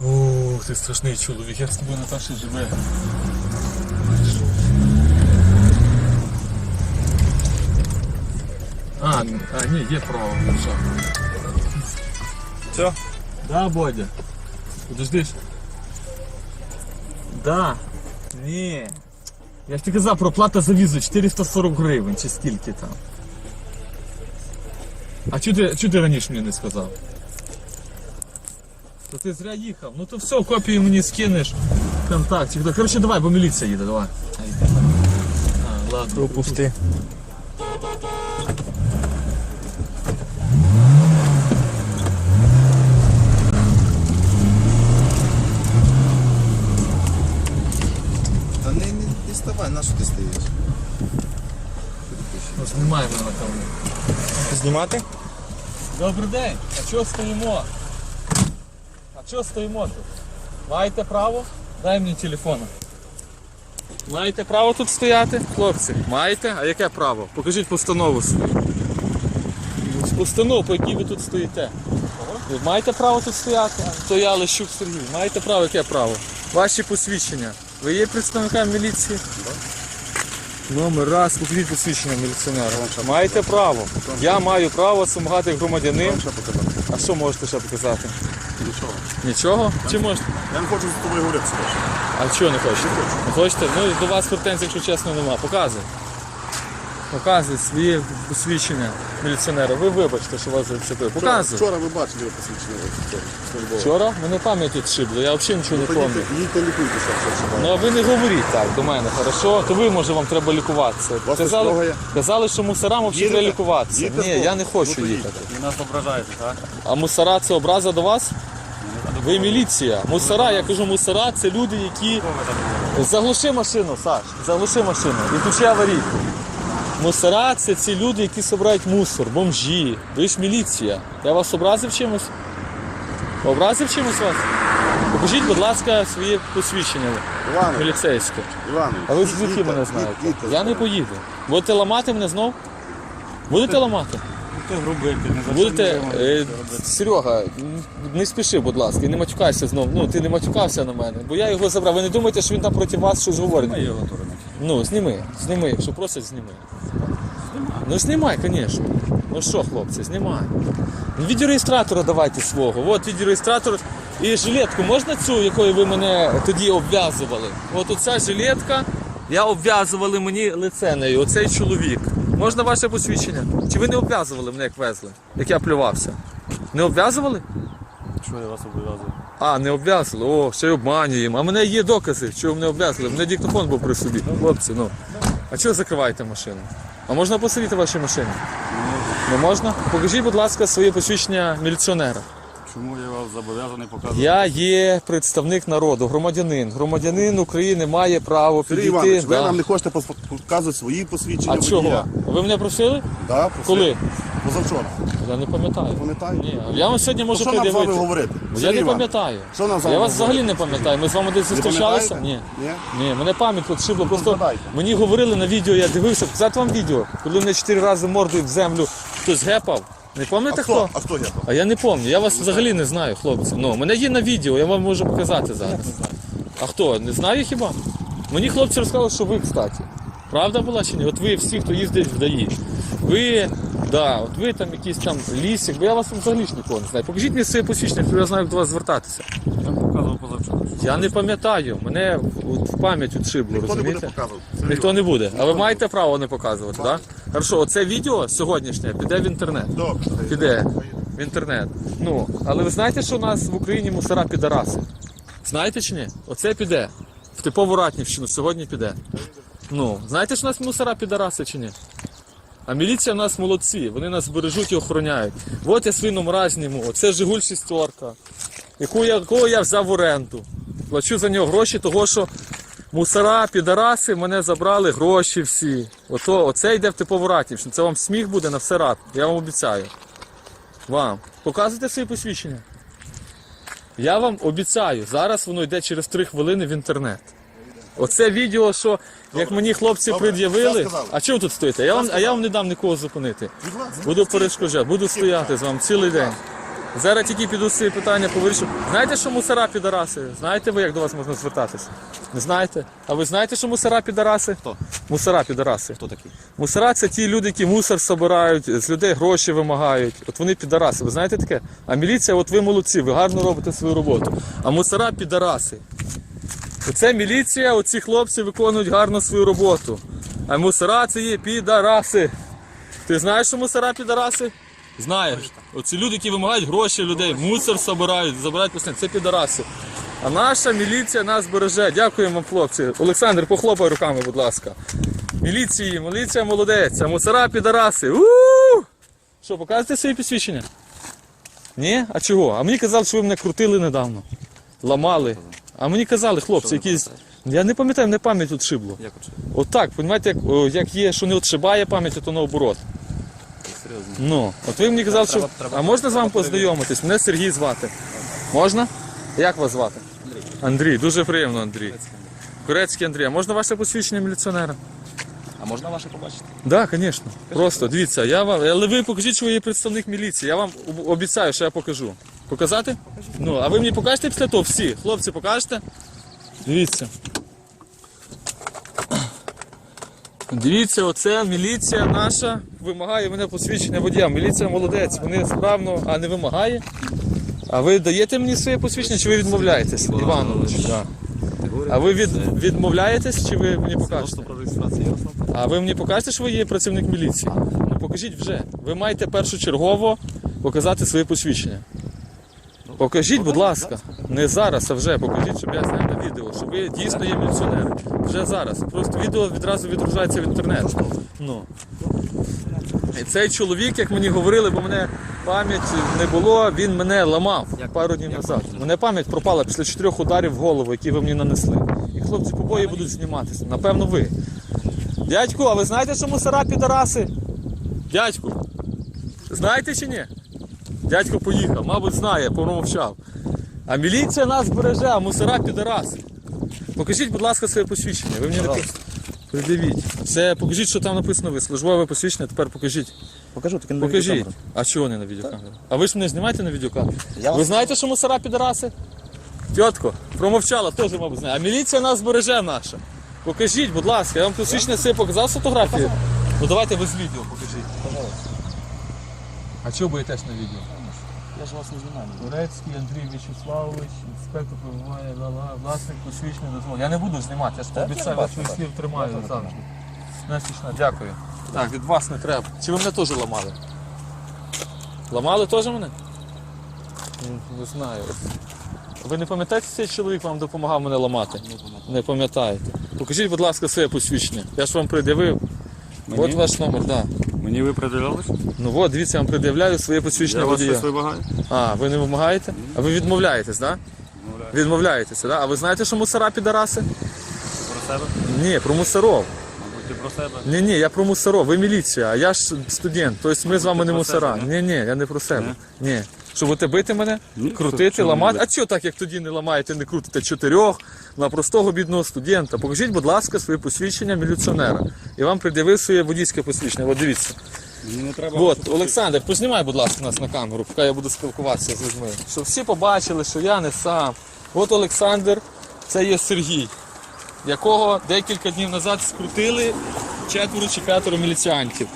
Ух, ти страшний чоловік, як з тобою Наташа живе. А, а ні, є право, ну що. Все? Да, Бодя. Подожди. Да. Ні. Я ж ти казав, проплата за візу 440 гривень чи скільки там. А чого ти, чого ти раніше мені не сказав? То ти зря їхав. Ну то все, копію мені скинеш. Контакт. Коротше, давай, бо міліція їде, давай. А, ладно. Пропусти. Та не, не діставай, на що ти стоїш? Ну, знімай мене на камеру. Знімати? Добрий день. А чого стоїмо? Чого стоїмо тут? Маєте право? Дай мені телефона. Маєте право тут стояти? Хлопці, маєте? А яке право? Покажіть постанову свою. Постанову, по якій ви тут стоїте. Ви маєте право тут стояти? То я Лещук Сергій. Маєте право, яке право? Ваші посвідчення. Ви є представником міліції? Номер раз, покажіть посвідчення міліціонера. Маєте право. Я маю право вимагати громадянин. А що можете ще показати? Нічого. Нічого? Чи можете? Я не хочу з тобою говорити. А чого не хочете? Не хочете? Ну до вас претензій, якщо чесно, нема. Показуй. Показуй свої посвідчення міліціонера. Ви вибачте, що вас зачепив. Показуй. Вчора ви бачили його посвідчення. Вчора мене пам'ять відшибло, я взагалі нічого не Ну, пам'ятаю. Їдьте, їдьте лікуйтеся, що Ну а ви не говоріть так до мене, хорошо? То ви, може, вам треба лікуватися. вас Казали, є? казали, що мусорам взагалі треба лікуватися. Їдете Ні, з я не хочу Ну, то їхати. Ви нас ображаєте, так? А мусора це образа до вас? Ви міліція. Мусора, я кажу, мусора це люди, які. Заглуши машину, Саш, заглуши машину. І включи аварійку. Мусора це ці люди, які збирають мусор, бомжі. Ви ж міліція. Я вас образив чимось? Образив чимось вас? Покажіть, будь ласка, своє посвідчення Іванович, міліцейське. Іванович. А ви звідки мене знаєте? Я не поїду. Будете ламати мене знов? Будете ламати? Ти грубити, не за Будете, е, Серега, не спіши, будь ласка, і не матюкайся знов. Ну, ти не матюкався на мене, бо я його забрав. Ви не думаєте, що він там проти вас щось говорить. його тури. Ну, зніми, зніми, якщо просять, зніми. Ну знімай, звісно. Ну що, хлопці, знімай. Ну, Відеореєстратора давайте свого. От відеореєстратор. І жилетку можна цю, якою ви мене тоді обв'язували? От оця жилетка, я обв'язували мені лице нею, оцей чоловік. Можна ваше посвідчення? Чи ви не обв'язували мене, як везли, як я плювався? Не обв'язували? Чого я вас обов'язую? А, не обв'язали. О, ще й обманюємо. А мене є докази, що ви мене обв'язали. У мене диктофон був при собі. Хлопці, ну. А чого закриваєте машину? А можна посидіти в вашій машині? Не можна? Покажіть, будь ласка, своє посвідчення міліціонера. Чому я вас зобов'язаний показувати? Я є представник народу, громадянин. Громадянин України має право Сергій підійти. Іванович, ви да. нам не хочете пос- показувати свої посвідчення А чого? водія? Ви мене просили? Да, просив. Коли? Позавчора. Я не пам'ятаю. Пам'ятаю. Ні, я вам сьогодні можу Що нам з вами пред'явити. говорити? Я Сергій не Іванович, пам'ятаю. Що нам з вами Я вас говорити? взагалі не пам'ятаю. Ми з вами десь зустрічалися? Ні. пам'ятаєте? Ні? Ні, мене пам'ять підшибла. Просто згадайте. мені говорили на відео, я дивився, показати вам відео, коли мене чотири рази мордою в землю хтось гепав. Не пам'ятаєте хто? хто? А хто я? А я не пам'ятаю, я вас взагалі не знаю, хлопці. Ну, мене є на відео, я вам можу показати зараз. А хто? Не знаю хіба? Мені хлопці розказали, що ви, кстати. Правда була чи ні? От ви всі, хто їздить в ДАІ. Ви, да, от ви там якийсь там лісик, бо я вас взагалі ж нікого не знаю. Покажіть мені своє посвідчення, щоб я знаю, як до вас звертатися. Я показував позавчора. Я не пам'ятаю, мене от в пам'ять відшибло, Ніхто не буде розумієте? показувати. Ніхто не буде. А ви маєте право не показувати, так? Да? Хорошо, оце відео сьогоднішнє піде в інтернет. Добре. Піде в інтернет. Ну, але ви знаєте, що у нас в Україні мусора підараси? Знаєте чи ні? Оце піде. В типову Ратнівщину сьогодні піде. Ну, знаєте, що у нас мусора підараси чи ні? А міліція в нас молодці, вони нас бережуть і охороняють. От я свій номера зніму, оце Жигуль шістерка, яку я, якого я взяв в оренду. Плачу за нього гроші, того що мусора, підараси мене забрали гроші всі. Ото, оце йде в типову Ратнівщину. Це вам сміх буде на все рад, я вам обіцяю. Вам. Показуйте свої посвідчення. Я вам обіцяю, зараз воно йде через 3 хвилини в інтернет. Оце відео, що як мені хлопці Добре, пред'явили. все. А чого ви тут стоїте? Я вам, а я вам не дам нікого зупинити. Буду перешкоджати, буду стояти з вами цілий день. Зараз тільки піду з ці питання повирішу. Знаєте, що мусора підараси? Знаєте ви, як до вас можна звертатися? Не знаєте? А ви знаєте, що мусора підараси? Хто? Мусора підараси. Хто такий? Мусора це ті люди, які мусор собирають, з людей гроші вимагають. От вони підараси. Ви знаєте таке? А міліція, от ви молодці, ви гарно робите свою роботу. А мусора підараси. Оце міліція, оці хлопці виконують гарно свою роботу. А мусора це є підараси. Ти знаєш, що мусора підараси? Знаєш. Оці люди, які вимагають гроші людей, мусор собирають, забирають постійно. Це підараси. А наша міліція нас береже. Дякуємо вам, хлопці. Олександр, похлопай руками, будь ласка. Міліції, міліція молодець, а мусора підараси. У-у-у! Що, показуєте свої посвідчення? Ні? А чого? А мені казали, що ви мене крутили недавно. Ламали. А мені казали, хлопці, якісь. Я не пам'ятаю, не пам'ять тут шибло. Як оце? Отак, розумієте, як, як є, що не отшибає пам'ять, то наоборот. Серйозно. Ну, от ви мені казали, що. Треба- треба- А можна з вами познайомитись? Мене Сергій звати. Можна? Як вас звати? Андрій, дуже приємно, Андрій. Корецький Андрій, а можна ваше посвідчення міліціонера? А можна ваше побачити? Так, да, звісно. Просто дивіться, я вам. Але ви покажіть, що ви є представник міліції. Я вам об- обіцяю, що я покажу. Показати? Ну, а ви мені покажете після того? Всі. Хлопці, покажете? Дивіться. Дивіться, оце міліція наша вимагає мене посвідчення водія. Міліція молодець, вони справно, а не вимагає. А ви даєте мені своє посвідчення, чи ви відмовляєтесь? Іванович, да. А ви від, відмовляєтесь, чи ви мені покажете? А ви мені покажете, що ви є працівник міліції? Ну покажіть вже. Ви маєте першочергово показати своє посвідчення. Покажіть, будь ласка, не зараз, а вже покажіть, щоб я зняв на відео, що ви дійсно є міліціонери. Вже зараз. Просто відео відразу відгружається в інтернет. Ну. І цей чоловік, як мені говорили, бо мене пам'ять не було, він мене ламав пару днів назад. Мене пам'ять пропала після чотирьох ударів в голову, які ви мені нанесли. І хлопці побої будуть зніматися. Напевно, ви. Дядьку, а ви знаєте, що мусора підараси? Дядьку, знаєте чи ні? Дядько поїхав, мабуть, знає, промовчав. А міліція нас береже, а мусора підараси. Покажіть, будь ласка, своє посвідчення. Ви мені не придивіть. Це покажіть, що там написано ви. Службове посвідчення, тепер покажіть. Покажу, таки не Покажіть. А чого не на відеокамеру? А ви ж мене знімаєте на відеокамеру? Я Ви вас- знаєте, що мусора підараси? Тітко, промовчала, теж, мабуть, знає. А міліція нас береже наша. Покажіть, будь ласка, я вам посвідчення це показав фотографію. Ну давайте ви з відео покажіть. А чого боїтесь на відео? Я ж вас не знаю. Турецький Андрій В'ячеславович, інспектор прибуває, власник посвідчення дозволу. Я не буду знімати, я ж Так, обіцяю, я слів тримаю завжди. Не смішно, дякую. Так, від вас не треба. Чи ви мене теж ламали? Ламали теж мене? Не знаю. Ви не пам'ятаєте, цей чоловік вам допомагав мене ламати? Не пам'ятаєте. Покажіть, будь ласка, своє посвідчення. Я ж вам пред'явив. Мені? От ваш номер, так. Да. Мені ви приділяли? Ну от, дивіться, я вам пред'являю своє посвідчення Я вас водія. щось вимагаю? А, ви не вимагаєте? А ви відмовляєтесь, так? Да? Відмовляю. Відмовляєтеся, да? А ви знаєте, що мусора підараси? Про себе? Ні, про мусоров. Мабуть, ти про себе? Ні, ні, я про мусоров. Ви міліція, а я ж студент. Тобто ми з вами не про мусора. себе, Ні, ні, я не про себе. Ні. Що будете бити мене? Ні, Крутити, ламати. А чого так, як тоді не ламаєте, не крутите чотирьох на простого бідного студента? Покажіть, будь ласка, своє посвідчення міліціонера. І вам придивив своє водійське посвідчення. От дивіться. Не треба. От, Олександр, познімай, будь ласка, нас на камеру, поки я буду спілкуватися з людьми. Щоб всі побачили, що я не сам. От Олександр, це є Сергій, якого декілька днів назад скрутили четверо чи п'ятеро міліціантів.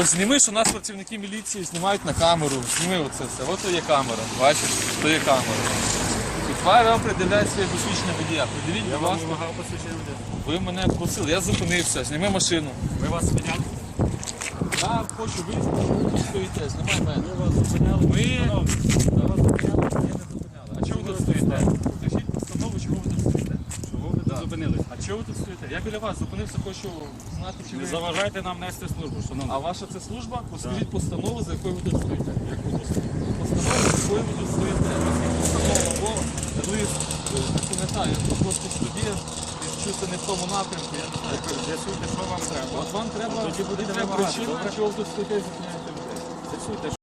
От зніми, що нас працівники міліції знімають на камеру. Зніми оце все. От то є камера. Бачиш, то є камера. І тепер вам приділяють своє посвідчення водія. Придивіть, Я будь вам ласка. вимагав посвідчення водія. Ви мене просили, я зупинився, зніми машину. Ми вас зупиняли? Я хочу виїхати, ви стоїте, знімай мене. Ми вас зупиняли? Ми вас зупиняли, ні, не зупиняли. А чого ви тут стоїте? Покажіть постанову, чого ви тут стоїте. Чого ви тут зупинились? А чого ви тут стоїте? Я біля вас зупинився, хочу знати, чи Не ви. заважайте нам нести службу, шановні. А ваша це служба? Поскажіть постанову, за якою ви тут стоїте. Яку постанову? Постанову, за якою ви тут стоїте. Постанова або лист, не пам'ятаю, я тут просто і вчуся не в тому напрямку, я не знаю. З'ясуйте, що вам треба. От вам треба, Тоді вимагати, причина, чого ви тут стоїте і зупиняєте людей. З'ясуйте,